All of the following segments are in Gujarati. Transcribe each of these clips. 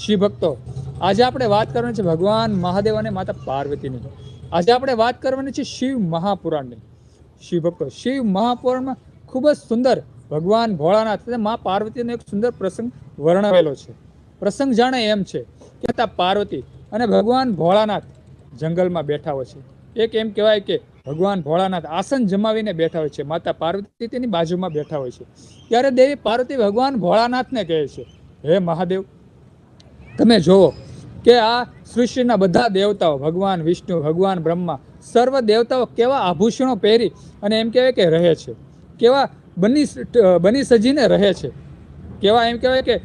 શિવ ભક્તો આજે આપણે વાત કરવાની છે ભગવાન મહાદેવ અને માતા પાર્વતીની. આજે આપણે વાત કરવાની છે શિવ મહાપુરાણની. શિવ ભક્તો શિવ મહાપુરાણમાં ખૂબ જ સુંદર ભગવાન ભોળાનાથ અને મા પાર્વતીનો એક સુંદર પ્રસંગ વર્ણવેલો છે. પ્રસંગ જાણે એમ છે કે માતા પાર્વતી અને ભગવાન ભોળાનાથ જંગલમાં બેઠા હોય છે. એક એમ કહેવાય કે ભગવાન ભોળાનાથ આસન જમાવીને બેઠા હોય છે. માતા પાર્વતી તેની બાજુમાં બેઠા હોય છે. ત્યારે દેવી પાર્વતી ભગવાન ભોળાનાથને કહે છે, હે મહાદેવ તમે જુઓ કે આ સૃષ્ટિના બધા દેવતાઓ, ભગવાન, વિષ્ણુ, ભગવાન, બ્રહ્મા, સર્વ દેવતાઓ કેવા આભૂષણો પહેરી અને એમ કહેવાય કે રહે છે. કેવા બની બની સજીને રહે છે. કેવા એમ કહેવાય કે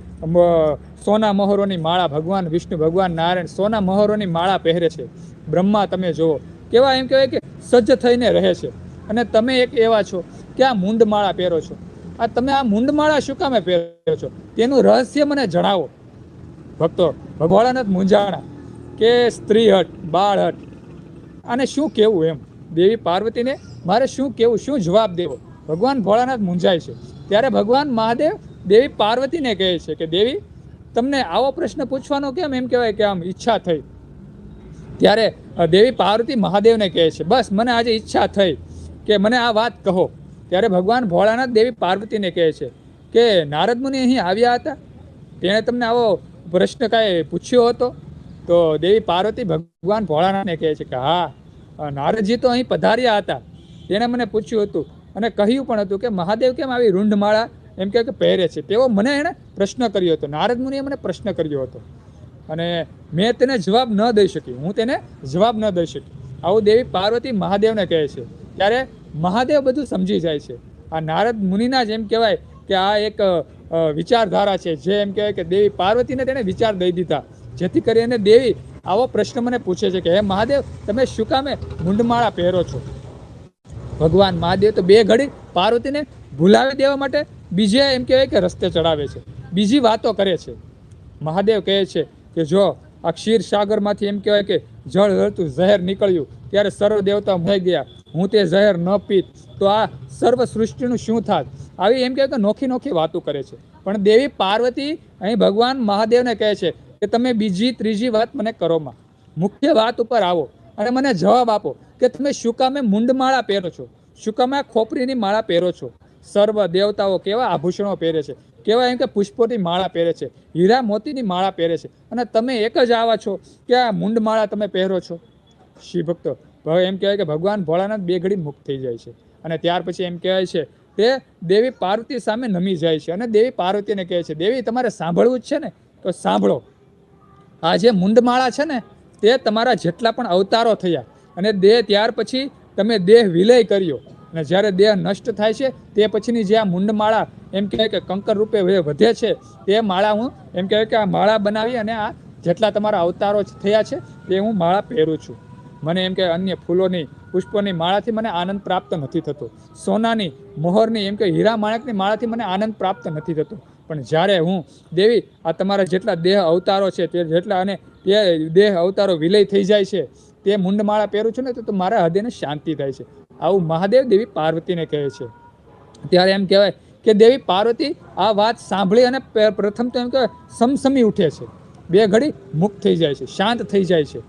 સોના મહોરોની માળા ભગવાન, વિષ્ણુ ભગવાન, નારાયણ સોના મહોરોની માળા પહેરે છે. બ્રહ્મા, તમે જુઓ. કેવા એમ કહેવાય કે સજ્જ થઈને રહે છે. અને તમે એક એવા છો કે આ મુંડ માળા પહેરો છો. આ તમે આ મુંડ માળા શું કામે પહેરો છો? તેનું રહસ્ય મને જણાવો. ભક્તો ભગવાળાનાથ મૂંઝાણા કે સ્ત્રી હટ અને શું કહેવું એમ? દેવી પાર્વતીને મારે શું કહેવું શું જવાબ દેવો? ભગવાન ભોળાનાથ મૂંઝાય છે. ત્યારે ભગવાન મહાદેવ દેવી પાર્વતીને કહે છે કે, દેવી, તમને આવો પ્રશ્ન પૂછવાનો કેમ? એમ કહેવાય કે આમ ઈચ્છા થઈ. ત્યારે દેવી પાર્વતી મહાદેવને કહે છે, બસ, મને આજે ઈચ્છા થઈ કે મને આ વાત કહો. ત્યારે ભગવાન ભોળાનાથ દેવી પાર્વતીને કહે છે કે, નારદ મુનિ અહીં આવ્યા હતા. તેણે તમને આવો પ્રશ્ન કાંઈ પૂછ્યો હતો, તો દેવી પાર્વતી ભગવાન ભોળાનાથને કહે છે કે, હા નારદજી તો અહીં પધાર્યા હતા. તેણે મને પૂછ્યું હતું અને કહ્યું પણ હતું કે, મહાદેવ કેમ આવી રૂંઢમાળા એમ કે પહેરે છે? તેવો મને એણે પ્રશ્ન કર્યો હતો. નારદ મુનિએ મને પ્રશ્ન કર્યો હતો. અને મેં તેને જવાબ ન દઈ શકી. હું તેને જવાબ ન દઈ શકી. આવું દેવી પાર્વતી મહાદેવને કહે છે. ત્યારે મહાદેવ બધું સમજી જાય છે. આ નારદ મુનિના જ એમ કહેવાય કે આ એક વિચારધારા છે. જે એમ કહેવાય કે દેવી પાર્વતીને તેણે વિચાર દઈ દીધા. જેથી કરીને દેવી આવો પ્રશ્ન મને પૂછે છે કે, હે મહાદેવ, તમે શું કામે મુંડમાળા પહેરો છો? ભગવાન મહાદેવ તો બે ઘડી પાર્વતીને ભૂલાવી દેવા માટે બીજે એમ કહેવાય કે રસ્તે ચડાવે છે. બીજી વાતો કરે છે. મહાદેવ કહે છે કે, જો આ ક્ષીર સાગરમાંથી એમ કહેવાય કે જળ હળતું ઝહેર નીકળ્યું, ત્યારે સર્વ દેવતા ભય ગયા. હું તે ઝહેર ન પીત. તો આ સર્વ સૃષ્ટિનું શું થાત? આવી એમ કહેવાય કે નોખી નોખી વાતો કરે છે. પણ દેવી પાર્વતી અહીં ભગવાન મહાદેવને કહે છે કે તમે બીજી ત્રીજી વાત મને કરોમાં મુખ્ય વાત ઉપર આવો અને મને જવાબ આપો કે તમે શું કામે મુંડમાળા પહેરો છો? શું કામે ખોપરીની માળા પહેરો છો? સર્વ દેવતાઓ કેવા આભૂષણો પહેરે છે? કેવા એમ કે પુષ્પોની માળા પહેરે છે? હીરા મોતીની માળા પહેરે છે? અને તમે એક જ આવા છો કે આ મુંડમાળા તમે પહેરો છો? શિવ ભક્તો એમ કહેવાય કે ભગવાન ભોળાનાથ બે ઘડી મુક્ત થઈ જાય છે. અને ત્યાર પછી એમ કહેવાય છે તે દેવી પાર્વતી સામે નમી જાય છે. અને દેવી પાર્વતીને કહે છે, દેવી, તમારે સાંભળવું જ છે ને? તો સાંભળો. આ જે મુંડમાળા છે ને, તે તમારા જેટલા પણ અવતારો થયા. અને દેહ ત્યાર પછી તમે દેહ વિલય કર્યો. અને જ્યારે દેહ નષ્ટ થાય છે, તે પછીની જે આ મુંડમાળા, એમ કહેવાય કે કંકર રૂપે વધે છે, તે માળા હું, એમ કહેવાય કે આ માળા બનાવી અને આ જેટલા તમારા અવતારો થયા છે, તે હું માળા પહેરું છું. મને એમ કે અન્ય ફૂલોની પુષ્પોની માળાથી મને આનંદ પ્રાપ્ત નથી થતો. સોનાની મોહરની એમ કે હીરા માણેકની માળાથી મને આનંદ પ્રાપ્ત નથી થતો. પણ જ્યારે હું, દેવી, આ તમારા જેટલા દેહ અવતારો છે, તે જેટલા અને તે દેહ અવતારો વિલય થઈ જાય છે, તે મુંડમાળા પહેરું છું ને, તો મારા હૃદયને શાંતિ થાય છે. આવું મહાદેવ દેવી પાર્વતીને કહે છે. ત્યારે એમ કહેવાય કે દેવી પાર્વતી આ વાત સાંભળી અને પ્રથમ તો એમ કહેવાય સમસમી ઉઠે છે. બે ઘડી મુક્ત થઈ જાય છે, શાંત થઈ જાય છે.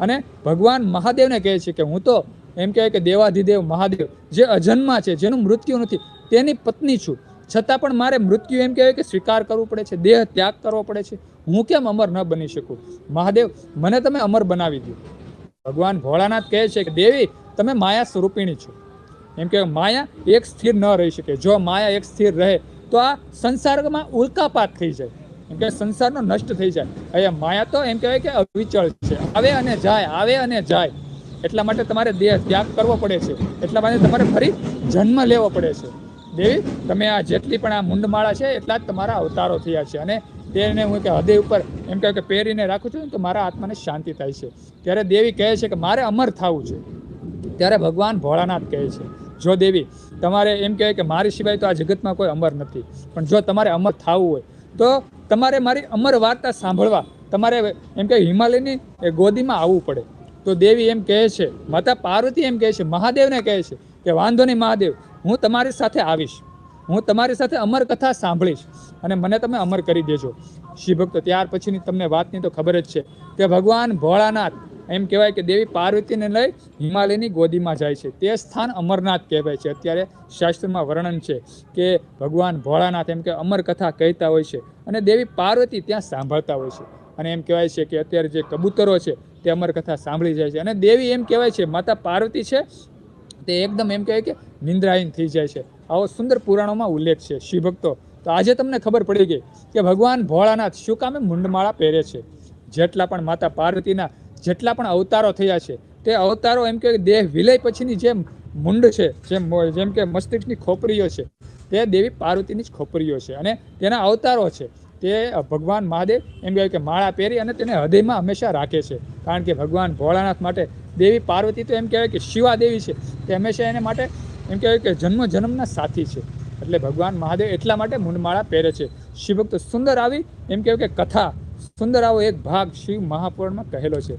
અને ભગવાન મહાદેવને કહે છે કે હું તો એમ કહેવાય કે દેવાધિદેવ મહાદેવ જે અજન્મા છે, જેનું મૃત્યુ નથી, તેની પત્ની છું. છતાં પણ મારે મૃત્યુ એમ કહેવાય કે સ્વીકાર કરવું પડે છે, દેહ ત્યાગ કરવો પડે છે. હું કેમ અમર ન બની શકું? મહાદેવ, મને તમે અમર બનાવી દો ભગવાન ભોળાનાથ કહે છે કે, દેવી, તમે માયા સ્વરૂપિણી છો. એમ કે માયા એક સ્થિર ન રહી શકે. જો માયા એક સ્થિર રહે, તો આ સંસારમાં ઉલ્કાપાત થઈ જાય. એમ કે સંસારનો નષ્ટ થઈ જાય. અહીંયા માયા તો એમ કહેવાય કે અવિચળ છે. આવે અને જાય, આવે અને જાય. એટલા માટે તમારે દેહ ત્યાગ કરવો પડે છે. એટલા માટે તમારે ફરી જન્મ લેવો પડે છે. દેવી, તમે આ જેટલી પણ આ મુંડમાળા છે, એટલા જ તમારા અવતારો થયા છે. અને તેને હું કે હૃદય ઉપર એમ કહે કે પહેરીને રાખું છું ને, તો મારા આત્માને શાંતિ થાય છે. ત્યારે દેવી કહે છે કે મારે અમર થવું છે. ત્યારે ભગવાન ભોળાનાથ કહે છે, જો દેવી, તમારે એમ કહે કે મારી સિવાય તો આ જગતમાં કોઈ અમર નથી. પણ જો તમારે અમર થવું હોય, તો તમારે મારી અમર વાર્તા સાંભળવા. તમારે એમ કે હિમાલયની ગોદીમાં આવવું પડે. તો દેવી એમ કહે છે, માતા પાર્વતી એમ કહે છે, મહાદેવને કહે છે કે વાંધો નહીં મહાદેવ, હું તમારી સાથે આવીશ. હું તમારી સાથે અમર કથા સાંભળીશ અને મને તમે અમર કરી દેજો. શિવ ભક્તો ત્યાર પછીની તમને વાતની તો ખબર જ છે કે ભગવાન ભોળાનાથ, એમ કહેવાય કે દેવી પાર્વતીને લઈ હિમાલયની ગોદીમાં જાય છે. તે સ્થાન અમરનાથ કહેવાય છે. અત્યારે શાસ્ત્રમાં વર્ણન છે કે ભગવાન ભોળાનાથ એમ કે અમર કથા કહેતા હોય છે અને દેવી પાર્વતી ત્યાં સાંભળતા હોય છે. અને એમ કહેવાય છે કે અત્યારે જે કબૂતરો છે તે અમરકથા સાંભળી જાય છે. અને દેવી એમ કહેવાય છે, માતા પાર્વતી છે, તે એકદમ એમ કહેવાય કે નિંદ્રાહીન થઈ જાય છે. આવો સુંદર પુરાણોમાં ઉલ્લેખ છે શિવભક્તો તો આજે તમને ખબર પડી ગઈ કે ભગવાન ભોળાનાથ શું કામે મુંડમાળા પહેરે છે? જેટલા પણ માતા પાર્વતીના જેટલા પણ અવતારો થયા છે, તે અવતારો એમ કે દેહ વિલય પછીની જે મુંડ છે, જેમ જેમ કે મસ્તિષ્કની ખોપરીઓ છે, તે દેવી પાર્વતીની જ ખોપરીઓ છે. અને તેના અવતારો છે. તે ભગવાન મહાદેવ એમ કહેવાય કે માળા પહેરી અને તેને હૃદયમાં હંમેશા રાખે છે. કારણ કે ભગવાન ભોળાનાથ માટે દેવી પાર્વતી તો એમ કહેવાય કે શિવા દેવી છે. તે હંમેશા એને માટે એમ કહેવાય કે જન્મ જન્મના સાથી છે. એટલે ભગવાન મહાદેવ એટલા માટે મુંડમાળા પહેરે છે. શિવભક્ત સુંદર આવી એમ કહેવાય કે કથા, સુંદર આવો એક ભાગ શિવ મહાપુરાણમાં કહેલો છે.